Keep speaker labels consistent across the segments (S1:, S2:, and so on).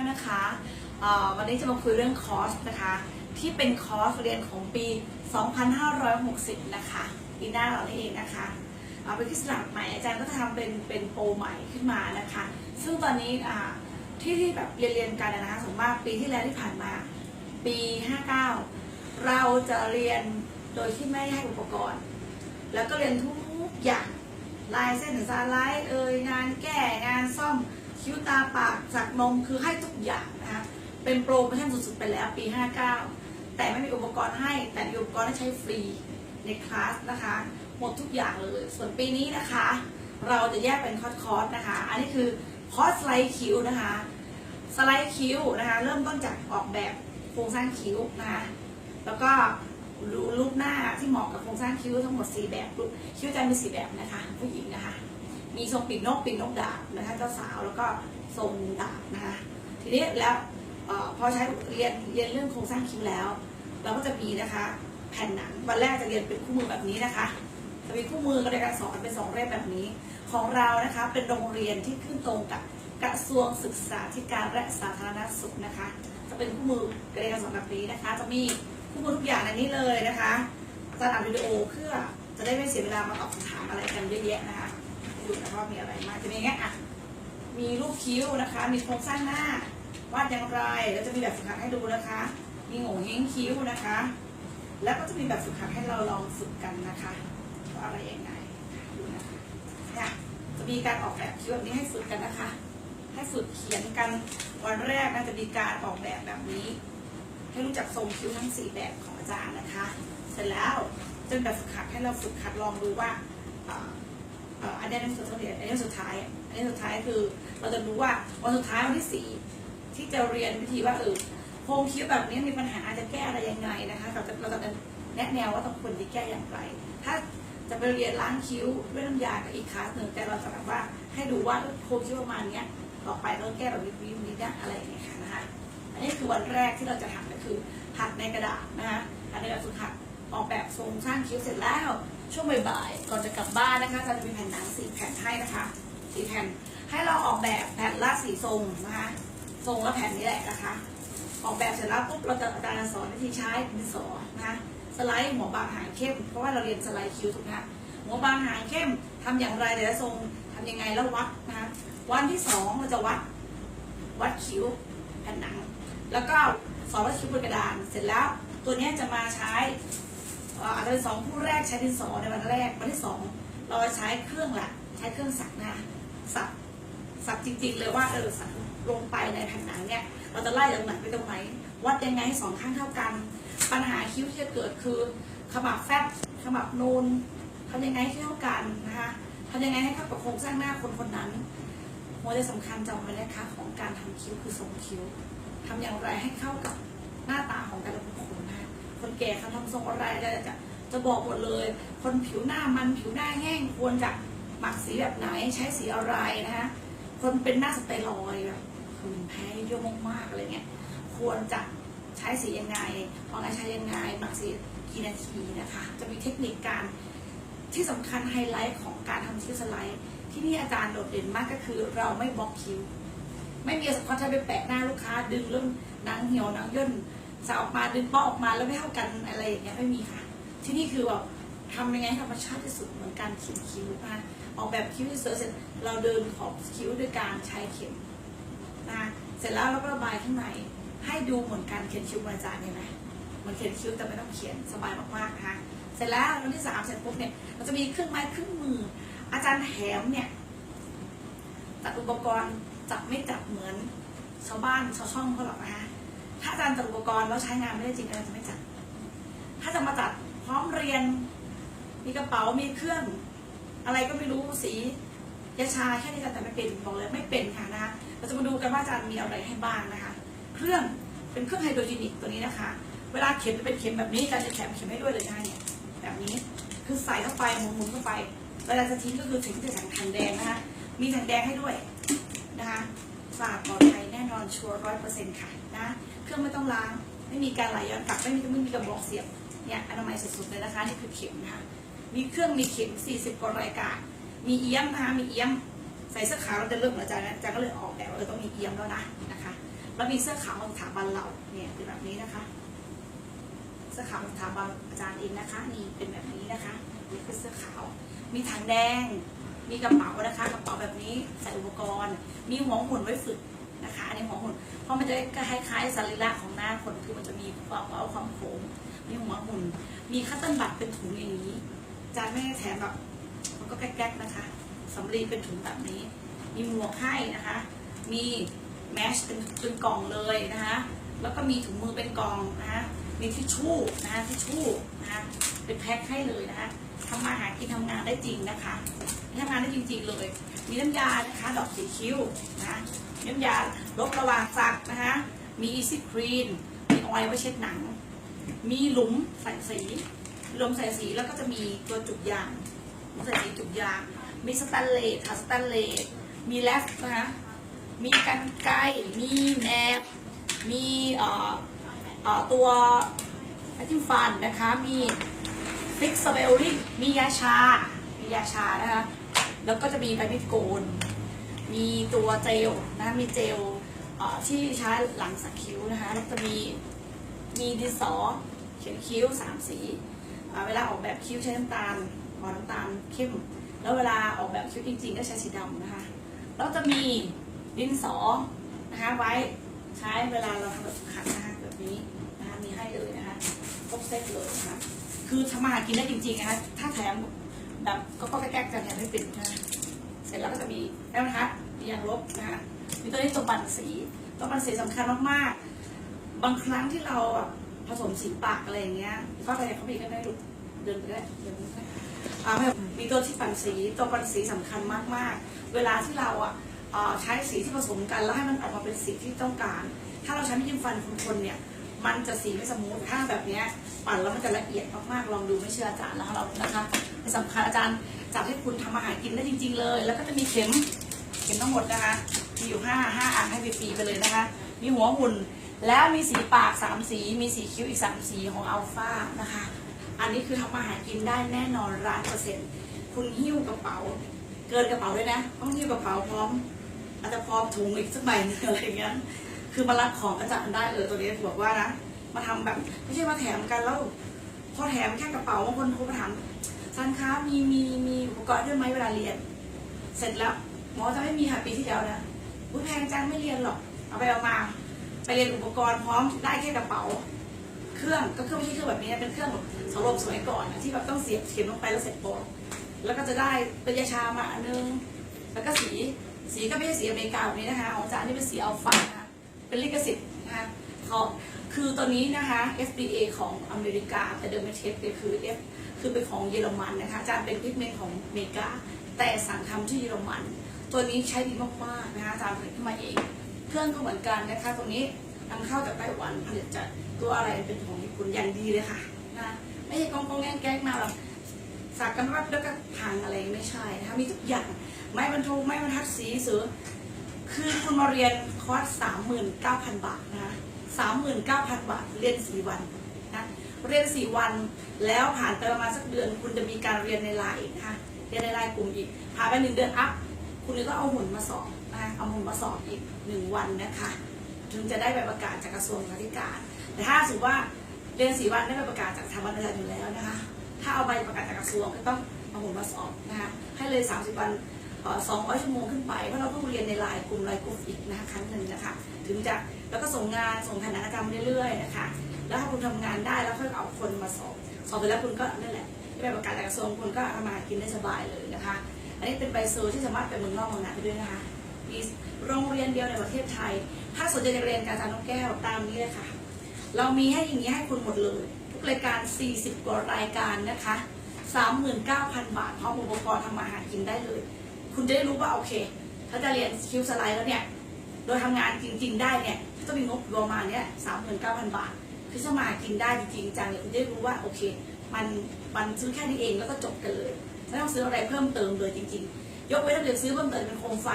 S1: ากๆนะคะวันนี้จะมาคุยเรื่องคอร์สนะคะ ที่เป็นคอร์สเรียนของปี 2560 นะคะปีหน้าเรานี่เองนะคะเอาเป็นคริสลักใหม่อาจารย์ก็จะทำเป็นเป็นโปรใหม่ขึ้นมานะคะ ซึ่งตอนนี้ที่ที่แบบเรียนเรียนกันนะคะสมมติว่าปีที่แล้วที่ผ่านมา ปี 59 เราจะเรียนโดยที่ไม่ให้อุปกรณ์ แล้วก็เรียนทุกอย่างลายเส้นสาไลด์เอ่ยงานแก้งานซ่อม คิ้วตาปากสักนมคือให้ทุกอย่างนะคะเป็นโปรโมชั่นสุดๆไปแล้วปี 59 แต่ไม่มีอุปกรณ์ให้แต่มีอุปกรณ์ให้ใช้ฟรีในคลาสนะคะ หมดทุกอย่างเลย ส่วนปีนี้นะคะ เราจะแยกเป็นคอร์สคอร์สนะคะ อันนี้คือคอร์สสไลด์คิ้วนะคะ สไลด์คิ้วนะคะ เริ่มต้นจากออกแบบโครงสร้างคิ้วนะคะแล้วก็รูรูปหน้าที่เหมาะกับโครงสร้างคิ้วทั้งหมด 4 แบบรูปคิ้วจะมี 4 แบบนะคะ ผู้หญิงนะคะ มีทรงปีกนกปีกนกดาบนะคะเจ้าสาว ก็ทรงดาบนะคะทีนี้แล้วออพอใช้เรียนเรียนเรื่องโครงสร้างคิ้วแล้ว เราก็จะมีนะคะแผ่นหนังวันแรกจะเรียนเป็นคู่มือแบบนี้นะคะจะมีคู่มือกันในการสอนเป็นสองเล่มแบบนี้ ของเรานะคะเป็นโรงเรียนที่ขึ้นตรงกับกระทรวงศึกษาธิการและสาธารณสุขนะคะ จะเป็นคู่มือการเรียนการสอนแบบนี้นะคะ จะมีคู่มือทุกอย่างในนี้เลยนะคะจะอัดวิดีโอเพื่อจะได้ไม่เสียเวลามาตอบคำถามอะไรกันเยอะแยะนะคะดูนะว่ามีอะไรมากจะมีเงี้ยอะ มีรูปคิ้วนะคะ มีโครงสร้างหน้าวาดอย่างไรแล้วจะมีแบบฝึกหัดให้ดูนะคะ มีโง่เฮงคิ้วนะคะ แล้วก็จะมีแบบฝึกหัดให้เราลองฝึกกันนะคะว่าอะไรยังไงดูนะคะเนี่ยจะมีการออกแบบคิ้วแบบนี้ให้ฝึกกันนะคะ ให้ฝึกเขียนกันวันแรกนะจะมีการออกแบบแบบนี้ ให้รู้จักทรงคิ้วทั้งสี่แบบของอาจารย์นะคะ เสร็จแล้วจะเป็นแบบฝึกหัดให้เราฝึกหัดลองดูว่า อันนี้อันนี้สุดท้ายอันนี้สุดท้ายอันนี้สุดท้ายคือเราจะรู้ว่าวันสุดท้ายวันที่สี่ที่จะเรียนวิธีว่าเออโครงคิ้วแบบนี้มีปัญหาจะแก้อะไรยังไงนะคะเราจะเราจะแนะแนวว่าต้องควรจะแก้อย่างไร ถ้าจะไปเรียนล้างคิ้วด้วยน้ำยากับอีกคลาสหนึ่งแต่เราจะแบบว่าให้ดูว่าโครงคิ้วประมาณนี้ต่อไปเราแก้แบบวิธีนี้นะอะไรอย่างเงี้ยค่ะนะคะอันนี้คือวันแรกที่เราจะทำก็คือหัดในกระดาษนะคะหัดในกระดาษฝึกหัดออกแบบทรงสร้างคิ้วเสร็จแล้ว ช่วงบ่ายๆก่อนจะกลับบ้านนะคะจะมีแผ่นหนังสี่แผ่นให้นะคะสี่แผ่นให้เราออกแบบแผ่นละสี่ทรงนะคะทรงละแผ่นนี้แหละนะคะ ออกแบบเสร็จแล้วปุ๊บเราจะอาจารย์สอนวิธีใช้ดินสอนะคะสไลด์หัวบางหางเข้ม เพราะว่าเราเรียนสไลด์คิ้วถูกไหมหัวบางหางเข้มทำอย่างไรแต่ละทรงทำยังไงแล้ววัดนะคะวันที่สองเราจะวัดวัดคิ้วแผ่นหนัง แล้วก็สอนวัดคิ้วบนกระดานเสร็จแล้วตัวนี้จะมาใช้ อาจจะเป็นสองคู่แรกใช้ดินสอในวันแรกวันที่สองเราจะใช้เครื่องละใช้เครื่องสักนะคะสักสักจริง ๆ เลยว่าเออสักลงไปในแผ่นหนังเนี่ยเราจะไล่จากไหนไปตรงไหนวัดยังไงให้สองข้างเท่ากัน ปัญหาคิ้วที่จะเกิดคือขมับแฟบขมับนูนทำยังไงให้เท่ากันนะคะทำยังไงให้เข้ากับโครงสร้างหน้าคนคนนั้นหัวใจสำคัญจำไว้นะคะของการทำคิ้วคือทรงคิ้วทำอย่างไรให้เข้ากับหน้าตาของแต่ละบุคคล คนแก่เขาทำทรงอะไรจะจะจะบอกหมดเลย คนผิวหน้ามันผิวหน้าแห้งควรจะหมักสีแบบไหนใช้สีอะไรนะคะคนเป็นหน้าสเตียรอยด์แบบผื่นแพ้เยอะมากๆอะไรเงี้ยควรจะใช้สียังไงออกไงใช้ยังไงหมักสีกี่นาทีนะคะ จะมีเทคนิคการที่สำคัญไฮไลท์ของการทำคิ้วสไลด์ ที่นี่อาจารย์โดดเด่นมากก็คือ เราไม่บล็อกคิ้ว ไม่มีสควอตใช้ไปแปะหน้าลูกค้าดึงเรื่องนังเหี่ยวนังย่น สาวออกมาดึงป้าออกมาแล้วไม่เท่ากันอะไรอย่างเงี้ยไม่มีค่ะ ที่นี่คือแบบทำยังไงให้ธรรมชาติที่สุดเหมือนการเขียนคิ้วนะออกแบบคิ้วที่สวยเสร็จเราเดินขอบคิ้วด้วยการใช้เข็มนะเสร็จแล้วเราก็ระบายข้างในให้ดูเหมือนการเขียนคิ้วขอาจารย์เนี่ยนะมันเขียนคิ้วแต่ไม่ต้องเขียนสบายมากๆนะคะเสร็จแล้ววันที่สามเสร็จปุ๊บเนี่ยเราจะมีเครื่องไม้เครื่องมือ อาจารย์แถมเนี่ยจัดอุปกรณ์จับไม่จับเหมือนชาวบ้านชาวช่องเขาหรอกนะคะ ถ้าอาจารย์จัดอุปกรณ์แล้วใช้งานไม่ได้จริงอาจารย์จะไม่จัด ถ้าจะมาจัดพร้อมเรียน มีกระเป๋ามีเครื่อง อะไรก็ไม่รู้สียาชาแค่นี้อาจารย์แต่ไม่เป็นบอกเลยไม่เป็นค่ะนะคะเราจะมาดูกันว่าอาจารย์มีอะไรให้บ้างนะคะ เครื่องเป็นเครื่องไฮโดรเจนิกตัวนี้นะคะ เวลาเข็มจะเป็นเข็มแบบนี้อาจารย์จะแถมเข็มให้ด้วยเลยนะคะเนี่ยแบบนี้คือใส่เข้าไปหมุนๆเข้าไปเวลาจะทิ้งก็คือถึงจะแถมถังแดงนะคะมีถังแดงให้ด้วยนะคะสะอาดปลอดภัยแน่นอนชัวร์ร้อยเปอร์เซ็นต์ค่ะนะ เครื่องไม่ต้องล้าง ไม่มีการไหลย้อนกลับ ไม่มีไม่มีกระบอกเสียบ เนี่ยอนามัยสุดๆเลยนะคะ นี่คือเข็มนะคะ มีเครื่องมีเข็ม 40กว่ารายการ มีเอี้ยมนะคะ มีเอี้ยม ใส่เสื้อขาวเราจะเริ่มหมือาจารย์นะอาจารย์ก็เลยออกแบบว่าเออต้องมีเอี้ยมแล้วนะนะคะ แล้วมีเสื้อขาวของสถาบันเรา เนี่ยเป็นแบบนี้นะคะ เสื้อขาวของสถาบันอาจารย์เองนะคะ นี่เป็นแบบนี้นะคะ นี่คือเสื้อขาว มีถังแดง มีกระเป๋านะคะ กระเป๋าแบบนี้ใส่อุปกรณ์ มีหัวหมุนไว้ฝึก นะคะอันนี้หัวหมุนเพราะมันจะคล้ายๆสรีระของหน้าคนคือมันจะมีความเว้าความโค้งมีหัวหมุนมีคัตเติ้ลบัตเป็นถุงอย่างนี้จารย์ไม่ได้แถมแบบมันก็แก๊กๆนะคะสำลีเป็นถุงแบบนี้ มีหมวกให้นะคะ มีแมชเป็นเป็นกล่องเลยนะคะ แล้วก็มีถุงมือเป็นกล่องนะคะมีทิชชู่นะคะทิชชู่นะคะ เป็นแพ็คให้เลยนะคะทำมาหากินทำงานได้จริงนะคะทำงานได้จริง ๆเลย มีน้ำยานะคะ ดอกสีคิ้วนะน้ำยาลบระหว่างสักนะคะมีอีซี่ครีนมีออยล์ไว้เช็ดหนัง มีหลุมใส่สีหลุมใส่สีแล้วก็จะมีตัวจุกยางใส่สีจุกยาง มีสแตนเลสค่ะสแตนเลสมีแลฟนะคะมีกันไกรมีแหนบมีเอ่อเอ่อตัวแพทิมฟันนะคะมี ฟิกสเบลลิ่งมียาชา มียาชานะคะ แล้วก็จะมีใบมีดโกน มีตัวเจลนะคะมีเจลที่ใช้หลังสักคิ้วนะคะ แล้วจะมี มีดินสอเขียนคิ้วสามสี เวลาออกแบบคิ้วใช้น้ำตาลอ่อน้ำตาลเข้ม แล้วเวลาออกแบบคิ้วจริงๆ ก็ใช้สีดำนะคะ แล้วจะมีดินสอนะคะไว้ใช้เวลาเราทำแบบฝึกหัดนะคะแบบนี้นะคะมีให้เลยนะคะครบเซตเลยนะคะ คือทำมาหากินได้จริงๆนะคะถ้าแถมแบบก็ก็แก๊กๆจะแถมไม่เป็นนะคะเสร็จแล้วก็จะมีแป้งนะคะยางลบนะคะมีตัวนี้ตัวบันสีตัวบันสีสำคัญมากๆ บางครั้งที่เราแบบผสมสีปากอะไรอย่างเงี้ยก็อะไรเขามีกันได้ลูกเดินไปได้เดินไปได้อ่ามีตัวที่ปั่นสีตัวปั่นสีสำคัญมากๆ เวลาที่เราอะใช้สีที่ผสมกันแล้วให้มันออกมาเป็นสีที่ต้องการ ถ้าเราใช้ไม่จิ้มฟันคนๆเนี่ย มันจะสีไม่สมูทถ้าแบบนี้ปั่นแล้วมันจะละเอียดมากๆลองดูไม่เชื่ออาจารย์แล้วเรานะคะที่สำคัญอาจารย์จับให้คุณทำอาหารกินได้จริง ๆ เลย แล้วก็จะมีเข็มเข็มทั้งหมดนะคะมีอยู่ห้าห้าอันให้ฟรีไปเลยนะคะ มีหัวหุ่นแล้วมีสีปากสามสี มีสีคิ้วอีกสามสีของอัลฟานะคะ อันนี้คือทำอาหารกินได้แน่นอนร้านเปอร์เซ็นต์คุณหิ้วกระเป๋า เกินกระเป๋าด้วยนะ ต้องหิ้วกระเป๋าพร้อมอาจจะพร้อมถุงอีกสักใบนึงอะไรอย่างเงี้ย คือมารับของอาจารย์ได้เลยตัวนี้บอกว่านะ มาทำแบบไม่ใช่มาแถมกันแล้วพอแถมแค่กระเป๋าบางคนโทรมาถามซันคะมีมีมีอุปกรณ์ด้วยไหมเวลาเรียน เสร็จแล้วหมอจะไม่มีค่ะปีที่แล้วนะอุ้ยแพงจังไม่เรียนหรอก เอาไปเอามา ไปเรียนอุปกรณ์พร้อมได้แค่กระเป๋า เครื่องก็เครื่องไม่ใช่เครื่องแบบนี้เป็นเครื่องแบบสำรองสมัยก่อนนะที่แบบต้องเสียบเข็มลงไปแล้วเสร็จโปะแล้วก็จะได้เป็นยาชามาอันนึง แล้วก็สีสีก็ไม่ใช่สีอเมริกาแบบนี้นะคะ ของจารย์นี่เป็นสีอัลฟานะคะ เป็นลิขสิทธิ์นะคะเของคือตัวนี้นะคะ FDA ของอเมริกาแต่เดิมเป็นเทสก็คือ F คือเป็นของเยอรมันนะคะอาจารย์เป็นพิกเมนต์ของอเมริกา แต่สั่งทำที่เยอรมัน ตัวนี้ใช้ดีมากๆนะคะอาจารย์ผลิตขึ้นมาเอง เครื่องก็เหมือนกันนะคะตรงนี้นำเข้าจากไต้หวันผลิตจากตัวอะไรเป็นของญี่ปุ่นอย่างดีเลยค่ะนะไม่ใช่กองกองแกงแก๊กมาหรอกสักกันแป๊บแล้วก็พังอะไรไม่ใช่นะคะมีทุกอย่างไม้บรรทุกไม้บรรทัดสีเสือ คือคุณมาเรียนคอร์สสามหมื่นเก้าพันบาทนะคะสามหมื่นเก้าพันบาทเรียนสี่วันนะเรียนสี่วันแล้วผ่านไปประมาณสักเดือน คุณจะมีการเรียนในไลน์นะคะเรียนในไลน์กลุ่มอีกผ่านไปหนึ่งเดือนอัพคุณก็เอาหุ่นมาสอบนะคะเอาหุ่นมาสอบอีกหนึ่งวันนะคะถึงจะได้ใบประกาศจากกระทรวงศึกษาแต่ถ้าสมมติว่าเรียนสี่วันได้ใบประกาศจากทางวันอาจารย์อยู่แล้วนะคะถ้าเอาใบประกาศจากกระทรวงก็ต้องเอาหุ่นมาสอบนะคะให้เลย 30 วัน สองร้อยชั่วโมงขึ้นไป เพราะเราต้องเรียนในไลน์กลุ่มไลน์กลุ่มอีกนะคะครั้งหนึ่งนะคะ ถึงจะแล้วก็ส่งงานส่งแผนานกรรมเรื่อยๆนะคะแล้วถ้าคุณทำงานได้แล้วค่อยเอาคนมาสอบสอบไปแล้วคุณก็นั่นแหละได้ใบประกาศจากกระทรวงคุณก็ทำมาหากินได้สบายเลยนะคะ อันนี้เป็นใบเซอร์ที่สามารถไปเมืองนอกเมืองนาได้ด้วยนะคะมีโรงเรียนเดียวในประเทศไทย ถ้าสนใจจะเรียนการจารย์นกแก้วตามนี้เลยค่ะ เรามีให้อย่างนี้ให้คุณหมดเลย ทุกรายการ 40 กว่ารายการนะคะ 39,000 บาทพร้อมอุปกรณ์ทำมาหากินได้เลย คุณจะได้รู้ว่าโอเค ถ้าจะเรียนคิวสไลด์แล้วเนี่ย โดยทำงานจริง ๆ ได้เนี่ยต้องมีงบประมาณเนี้ย39,000บาทคือจะมาหากินได้จริงจังเลยคุณจะได้รู้ว่าโอเค มันมันซื้อแค่นี้เองแล้วก็จบกันเลยไม่ต้องซื้ออะไรเพิ่มเติมเลยจริง ๆ ยกเว้นถ้าเกิดซื้อเพิ่มเติมเป็นโคมไฟ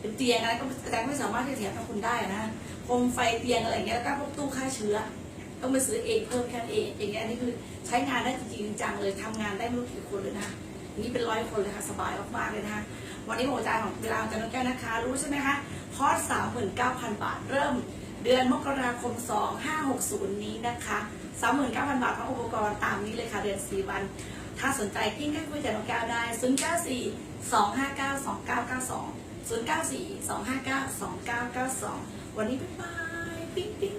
S1: เป็นเตียงอะไรก็อาจารย์ไม่สามารถที่จะแถมให้คุณได้นะโคมไฟเตียงอะไรเงี้ยแล้วก็พวกตู้ฆ่าเชื้อต้องไปซื้อเองเพิ่มแค่เองอย่างเงี้ยนนี้คือใช้งานได้จริงจังเลยทำงานได้ไม่รู้กี่คนเลยนะ นนี้เป็นร้อยคนเลยค่ะ สบายมากๆเลยนะคะ วันนี้ผมอาจารย์ของเวลาอาจารย์นกแก้วนะคะ รู้ใช่ไหมคะคอร์สสามหมื่นเก้าพันบาท เริ่มเดือนมกราคม 2560 นี้นะคะ39,000 บาทพร้อมอุปกรณ์ตามนี้เลยค่ะ เดือน 4 วัน ถ้าสนใจกิ้งแค่คุยกับน้องแก้วได้ 094 259 2992 094 259 2992 วันนี้บ๊ายบาย ปิ๊งปิ๊ง